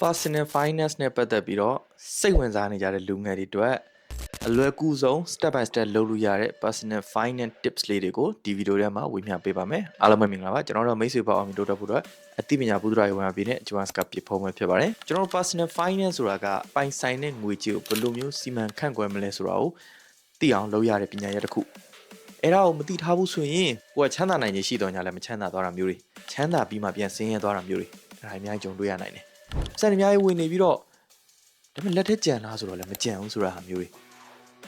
personal finance နဲ့ပတ်သက်ပြီးတော့စိတ်ဝင်စားနေကြတဲ့လူငယ်တွေအတွက်အလွယ်ကူဆုံး step by step လုပ်လို့ရတဲ့ personal finance tips လေးတွေကိုဒီဗီဒီယိုထဲမှာဝေမျှပေးပါမယ်အားလုံးပဲမင်္ဂလာပါကျွန်တော်တို့မိတ်ဆွေပေါင်းအောင်တိုးတက်ဖို့အတွက်အသိပညာပူးထရာရေးဝင်ပြနေတဲ့ Joan Scott ပြဖုံးမှာဖြစ်ပါတယ်ကျွန်တော်တို့ personal finance ဆိုတာကပိုင်ဆိုင်တဲ့ငွေကြေးကိုဘယ်လိုမျိုးစီမံခန့်ခွဲမလဲဆိုတာကိုသိအောင်လုပ်ရတဲ့ပညာရပ်တစ်ခုအဲ့ဒါကိုမသိထားဘူးဆိုရင်ကိုယ်ကချမ်းသာနိုင်ခြင်းရှိတော့ညာလည်းမချမ်းသာသွားတာမျိုးတွေချမ်းသာပြီးမှပြန်ဆင်းရဲသွားတာမျိုးတွေအဲ့ဒါအများကြီးကြုံတွေ့ရနိုင်တယ် စံအများကြီးဝင်နေပြီးတော့ဒါပေမဲ့လက်ထက်ကြံလားဆိုတော့လည်းမကြံဘူးဆိုတာဟာမျိုးတွေ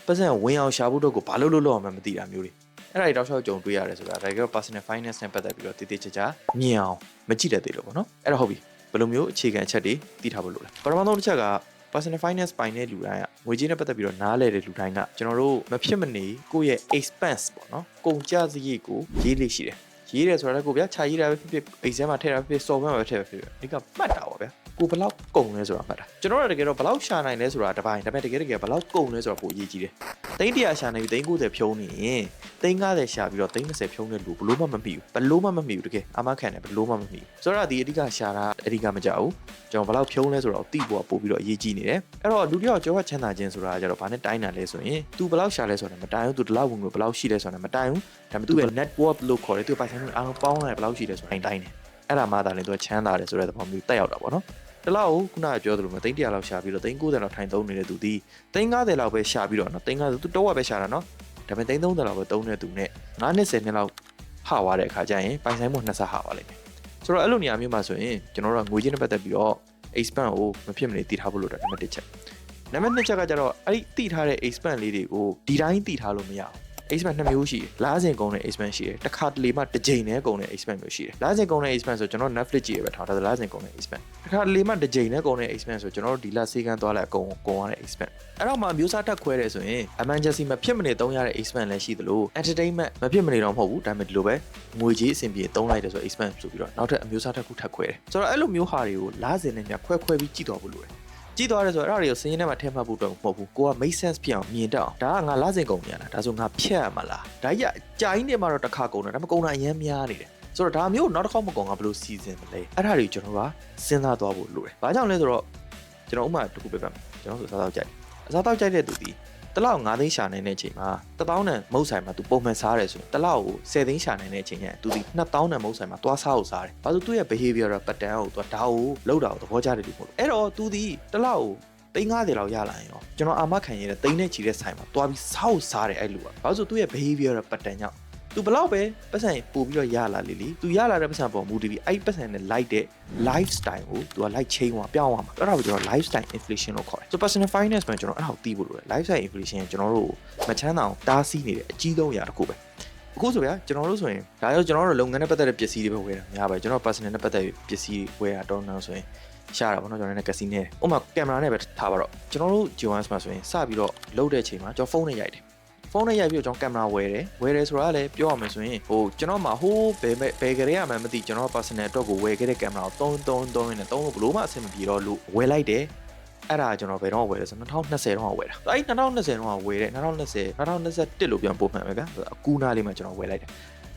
ပတ်စံဝင်အောင်ရှာဖို့တော့ကိုဘာလို့လို့လို့အောင်မသိတာမျိုးတွေအဲ့ဒါတွေတောက်လျှောက်ကြုံတွေ့ရတယ်ဆိုတာဒါကတော့ personal finance နဲ့ပတ်သက်ပြီးတော့တည်တည်ချာချာမြင်အောင်မကြည့်တတ်သေးလို့ပေါ့နော်အဲ့တော့ဟုတ်ပြီဘယ်လိုမျိုးအခြေခံအချက်တွေသိထားဖို့လိုလဲပထမဆုံးတစ်ချက်က personal finance ပိုင်းတဲ့လူတိုင်းကငွေကြေးနဲ့ပတ်သက်ပြီးတော့နားလည်တဲ့လူတိုင်းကကျွန်တော်တို့မဖြစ်မနေကိုယ့်ရဲ့ expense ပေါ့နော်ကုန်ကျစရိတ်ကိုရေးလေးရှိတယ်ရေးတယ်ဆိုတာလည်းကိုဗျာခြာရေးတာပဲဖြစ်ဖြစ် exam မှာထည့်တာဖြစ်ဖြစ် software မှာပဲထည့်ပဲဖြစ်ဖြစ်အဓိကမှတ်တာပါဗျာ ကိုဘယ်လောက်ကုန်လဲဆိုတာမှတ်တာကျွန်တော်တို့ကတကယ်တော့ဘယ်လောက်ရှာနိုင်လဲဆိုတာတစ်ပိုင်းဒါပေမဲ့တကယ်တကယ်ဘယ်လောက်ကုန်လဲဆိုတာပိုအရေးကြီးတယ်သိန်း100ရှာနိုင်ပြီးသိန်း90ဖြုံးနေရင်သိန်း90ရှာပြီးတော့သိန်း20ဖြုံးတဲ့လူဘလို့မှမမိဘူးဘလို့မှမမိဘူးတကယ်အမခံတယ်ဘလို့မှမမိဘူးဆိုတော့ဒီအဓိကရှာတာအဓိကမကြောက်ဘူးကျွန်တော်ဘယ်လောက်ဖြုံးလဲဆိုတော့သိဖို့ကပို့ပြီးတော့အရေးကြီးနေတယ်အဲ့တော့လူတစ်ယောက်ကြောက်ချမ်းသာခြင်းဆိုတာကကြတော့ဘာနဲ့တိုင်းတာလဲဆိုရင် तू ဘယ်လောက်ရှာလဲဆိုတာမတိုင်းဘူး तू ဒီလောက်ဝင်ငွေဘယ်လောက်ရှိလဲဆိုတာမတိုင်းဘူးဒါပေမဲ့ तू ရဲ့ network လို့ခေါ်တယ် तू ပိုင်ဆိုင်မှုအားလုံးပေါင်းလိုက်ဘယ်လောက်ရှိလဲဆိုတာတိုင်းတယ်အဲ့ဒါမှသာလေ तू ချမ်းသာတယ်ဆိုတဲ့သဘောမျိုးတက်ရောက်တာပေါ့နော် တလောက်ခုနကပြောသလိုမျိုးသိန်း100လောက်ရှာပြီးတော့သိန်း90လောက်ထိုင်သုံးနေတဲ့သူဒီသိန်း90လောက်ပဲရှာပြီးတော့နော်သိန်း90 तू တော့ပဲရှာတာနော်ဒါပေမဲ့သိန်း30လောက်ပဲသုံးတဲ့သူနဲ့9နှစ်10နှစ်လောက်ဟသွားတဲ့အခါကျရင်ပိုင်ဆိုင်မှုနှစ်ဆဟပါလိမ့်မယ်ဆိုတော့အဲ့လိုနေရာမျိုးမှာဆိုရင်ကျွန်တော်တို့ကငွေကြေးနဲ့ပတ်သက်ပြီးတော့ expand ကိုမဖြစ်မနေတည်ထားဖို့လိုတယ်နံပါတ်1ချက်နံပါတ်2ချက်ကကျတော့အဲ့ဒီတည်ထားတဲ့ expand လေးတွေကိုဒီတိုင်းတည်ထားလို့မရဘူး expand နှစ်မျိုးရှိတယ်။လားစင်ကုန်တဲ့ expand ရှိတယ်။တစ်ခါတလေမှတစ်ကြိမ်နဲ့ကုန်တဲ့ expand မျိုးရှိတယ်။လားစင်ကုန်တဲ့ expand ဆိုကျွန်တော် Netflix ကြည့်ရပဲထားဒါဆိုလားစင်ကုန်တဲ့ expand ။တစ်ခါတလေမှတစ်ကြိမ်နဲ့ကုန်တဲ့ expand ဆိုကျွန်တော်တို့ဒီလစေကန်းသွားလိုက်အကုန်ကုန်ရတဲ့ expand ။အဲ့တော့မှမျိုးစားထပ်ခွဲတယ်ဆိုရင် emergency မဖြစ်မနေသုံးရတဲ့ expand လည်းရှိသလို entertainment မဖြစ်မနေတော့မဟုတ်ဘူးဒါပေမဲ့ဒီလိုပဲငွေကြီးအဆင်ပြေသုံးလိုက်တယ်ဆို expand ဆိုပြီးတော့နောက်ထပ်အမျိုးစားတစ်ခုထပ်ခွဲတယ်။ဆိုတော့အဲ့လိုမျိုးဟာတွေကိုလားစင်နဲ့ညခွဲခွဲပြီးကြည့်တော့ဖို့လိုတယ်။ ကြည့်သွားရဲဆိုတော့အဲ့ဒါတွေကိုစင်းရင်းထဲမှာထည့်မှတ်ဖို့တော့မဟုတ်ဘူးကိုက make sense ဖြစ်အောင်မြင်တတ်အောင်ဒါကငါလစဉ်ကုန်နေရတာဒါဆိုငါဖြတ်ရမှာလားဒါကြီးကကြာကြီးနေမှာတော့တစ်ခါကုန်တယ်ဒါပေမဲ့ကုန်တာအရင်များနေတယ်ဆိုတော့ဒါမျိုးနောက်တစ်ခေါက်မကုန်ငါဘယ်လိုစီစဉ်မလဲအဲ့ဒါတွေကိုကျွန်တော်ကစဉ်းစားသွားဖို့လိုတယ်ဘာကြောင့်လဲဆိုတော့ကျွန်တော်ဥမာတစ်ခုပြပြမယ်ကျွန်တော်ဆိုစားတော့ကြိုက်အစားတော့ကြိုက်တဲ့သူဒီ တလောက်9သိန်းရှာနိုင်တဲ့အချိန်မှာ1000နဲ့မုတ်ဆိုင်မှာ तू ပုံမှန်စားရတယ်ဆိုရင်တလောက်ကို10သိန်းရှာနိုင်တဲ့အချိန်ကျရင် तू ဒီ2000နဲ့မုတ်ဆိုင်မှာသွားစားဖို့စားတယ်။ဘာလို့သူ့ရဲ့ behavior pattern ကို तू ဒါကိုလောက်တာကိုသဘောကျတယ်လို့ပြောလို့။အဲ့တော့ तू ဒီတလောက်ကိုသိန်း90လောက်ရလာရင်ရောကျွန်တော်အာမခံရတဲ့သိန်းနဲ့ချီတဲ့ဆိုင်မှာတွားပြီးစောက်စားတယ်အဲ့လူကဘာလို့ဆိုသူ့ရဲ့ behavior pattern ကြောင့် သူဘလောက်ပဲပတ်စံပို့ပြီးတော့ရလာလေလေသူရလာတဲ့ပတ်စံပေါ်မူတည်ပြီးအဲ့ပတ်စံနဲ့ like တဲ့ lifestyle ကိုသူက like chain မှာပြောင်းသွားမှာအဲ့ဒါကိုကျွန်တော် lifestyle inflation လို့ခေါ်တယ် so personal finance မှာကျွန်တော်အဲ့ဒါကိုသိဖို့လိုတယ် lifestyle inflation ကျွန်တော်တို့မချမ်းသာအောင်တားဆီးနေတဲ့အကြီးဆုံးအရာတစ်ခုပဲအခုဆိုဗျာကျွန်တော်တို့ဆိုရင်ဒါရောကျွန်တော်တို့လုပ်ငန်းနဲ့ပတ်သက်တဲ့ပစ္စည်းတွေပဲဝယ်တာများပါတယ်ကျွန်တော် personal နဲ့ပတ်သက်တဲ့ပစ္စည်းဝယ်တာတော့နော်ဆိုရင်ရှာတာပေါ့နော်ကျွန်တော်လည်းကစီနေတယ်ဥပမာကင်မရာနဲ့ပဲထားပါတော့ကျွန်တော်တို့ Joans မှာဆိုရင်စပြီးတော့လုတ်တဲ့အချိန်မှာကျွန်တော်ဖုန်းနဲ့ရိုက်တယ် ဖုန်းနဲ့ရိုက်ပြီးတော့ကျွန်တော်ကင်မရာဝယ်တယ်ဝယ်တယ်ဆိုတာကလည်းပြောရမယ်ဆိုရင်ဟိုကျွန်တော်မှာဟိုးဘယ်ဘယ်ကလေးရမှမသိကျွန်တော် personal အတွက်ကိုဝယ်ခဲ့တဲ့ကင်မရာကို3 3 3နဲ့3လို့ဘလို့မှအဆင်မပြေတော့လို့ဝယ်လိုက်တယ်အဲ့ဒါကျွန်တော်ဘယ်တော့ဝယ်လဲဆို2020တော့ဝယ်တာအဲ့2020တော့ဝယ်တယ်2020 2021လို့ပြန်ပို့မှန်ပဲဗျာအကူနာလေးမှာကျွန်တော်ဝယ်လိုက်တယ်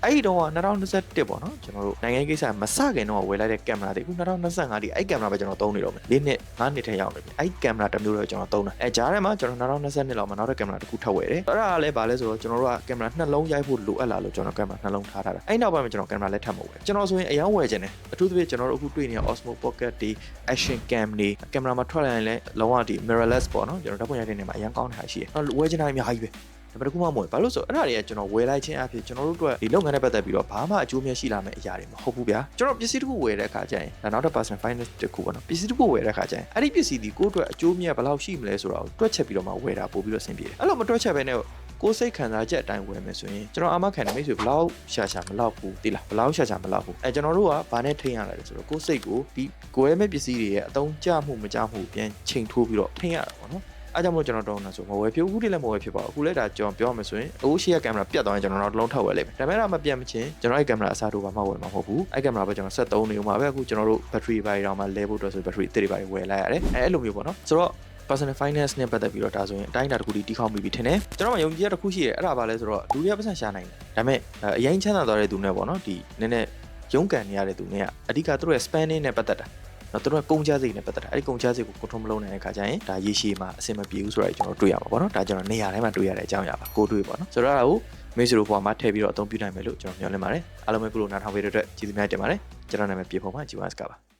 အဲ့ဒီတော့2021ပေါ့နော်ကျွန်တော်တို့နိုင်ငံကိစ္စမစခင်တော့ဝယ်လိုက်တဲ့ကင်မရာတွေအခု2025ဒီအဲ့ကင်မရာပဲကျွန်တော်သုံးနေတော့မယ်၄နှစ်၅နှစ်ထဲရောက်နေပြီအဲ့ကင်မရာတစ်မျိုးတော့ကျွန်တော်သုံးတာအဲကြားထဲမှာကျွန်တော်2022လောက်မှာနောက်တဲ့ကင်မရာတစ်ခုထပ်ဝယ်တယ်အဲ့ဒါကလည်းဘာလဲဆိုတော့ကျွန်တော်တို့ကကင်မရာနှလုံးရိုက်ဖို့လိုအပ်လာလို့ကျွန်တော်ကင်မရာနှလုံးထားထားတာအဲ့နောက်ပိုင်းမှာကျွန်တော်ကင်မရာလည်းထပ်မဝယ်ကျွန်တော်ဆိုရင်အရင်ဝယ်ခြင်းတယ်အထူးသဖြင့်ကျွန်တော်တို့အခုတွေ့နေတဲ့ Osmo Pocket တွေ Action Cam တွေကင်မရာမှာထွက်လာရင်လည်းလုံးဝဒီ mirrorless ပေါ့နော်ကျွန်တော်ဓာတ်ပုံရိုက်တဲ့နေမှာအရင်ကောင်းတဲ့ဟာရှိတယ်ဝယ်ခြင်းတိုင်းအများကြီးပဲ ဒါပေမဲ့တခုမှမဟုတ်ဘာလို့ဆိုအဲ့ဒါတွေကကျွန်တော်ဝယ်လိုက်ခြင်းအဖြစ်ကျွန်တော်တို့အတွက်ဒီလုပ်ငန်းနဲ့ပတ်သက်ပြီးတော့ဘာမှအကျိုးမရှိလာမယ့်အရာတွေမဟုတ်ဘူးဗျာကျွန်တော်ပစ္စည်းတစ်ခုဝယ်တဲ့အခါကျရင်ဒါနောက်တစ် personal finance တစ်ခုပေါ့နော်ပစ္စည်းတစ်ခုဝယ်တဲ့အခါကျရင်အဲ့ဒီပစ္စည်းဒီကိုယ့်အတွက်အကျိုးမြတ်ဘယ်လောက်ရှိမလဲဆိုတာကိုတွက်ချက်ပြီးတော့မှဝယ်တာပို့ပြီးတော့ဆင်ပြေတယ်အဲ့လိုမတွက်ချက်ဘဲနဲ့ကိုယ်စိတ်ခံစားချက်အတိုင်းဝယ်မယ်ဆိုရင်ကျွန်တော်အမခံတယ်မိတ်ဆွေဘလောက်ရှာရှာမလောက်ဘူးတိလားဘလောက်ရှာရှာမလောက်ဘူးအဲကျွန်တော်တို့ကဘာနဲ့ထိန်းရလဲဆိုတော့ကိုယ်စိတ်ကိုဒီကိုယ်ရဲ့မဲ့ပစ္စည်းတွေရဲ့အသုံးကျမှုမကျမှုပြန်ချိန်ထိုးပြီးတော့ထိန်းရတာပေါ့နော် အားကြောင့်မို့ကျွန်တော်တောင်းတာဆိုမဝယ်ဖြစ်ဘူးအခုတည်းလည်းမဝယ်ဖြစ်ပါဘူးအခုလည်းဒါကျွန်တော်ပြောမှဆိုရင်အခုရှိရကင်မရာပြတ်သွားရင်ကျွန်တော်တော့တစ်လုံးထောက်ဝယ်လိုက်မယ်ဒါပေမဲ့ဒါမပြတ်မချင်းကျွန်တော်အဲ့ကင်မရာအစားထိုးပါမှဝယ်မှာမဟုတ်ဘူးအဲ့ကင်မရာပဲကျွန်တော်ဆက်သုံးနေဦးမှာပဲအခုကျွန်တော်တို့ battery ဘိုင်တောင်မှလဲဖို့အတွက်ဆို battery တစ်တွေဘိုင်ဝယ်လိုက်ရတယ်အဲအဲ့လိုမျိုးပေါ့နော်ဆိုတော့ personal finance နဲ့ပတ်သက်ပြီးတော့ဒါဆိုရင်အတိုင်းအတာတစ်ခုတည်းတီးခေါင်းမိပြီထင်တယ်ကျွန်တော်မှယုံကြည်ရတစ်ခုရှိတယ်အဲ့ဒါဘာလဲဆိုတော့လူတွေကပတ်စံရှာနိုင်တယ်ဒါပေမဲ့အရင်ချမ်းသာသွားတဲ့သူနဲ့ပေါ့နော်ဒီနည်းနည်းရုန်းကန်နေရတဲ့သူနဲ့ကအဓိကသူတို့ရဲ့ spending နဲ့ပတ်သက်တာ နော်သူတို့ကကုန်ကြစိတ်နဲ့ပတ်သက်တာအဲ့ဒီကုန်ကြစိတ်ကို control မလုပ်နိုင်တဲ့ခါကျရင်ဒါရေရှည်မှာအဆင်မပြေဘူးဆိုတာကျွန်တော်တွေ့ရမှာပေါ့နော်ဒါကျွန်တော်နေရာတိုင်းမှာတွေ့ရတဲ့အကြောင်းအရာပါကိုတွေ့ပေါ့နော်ဆိုတော့အဲ့ဒါကိုမေ့စီလိုပေါ်မှာထည့်ပြီးတော့အသုံးပြုနိုင်မယ်လို့ကျွန်တော်မျှော်လင့်ပါတယ်အားလုံးပဲခုလိုနားထောင်ပေးတဲ့အတွက်ကျေးဇူးများတင်ပါတယ်ကျွန်တော်နာမည်ပြေဖုံပါဂျီဝတ်စကပါ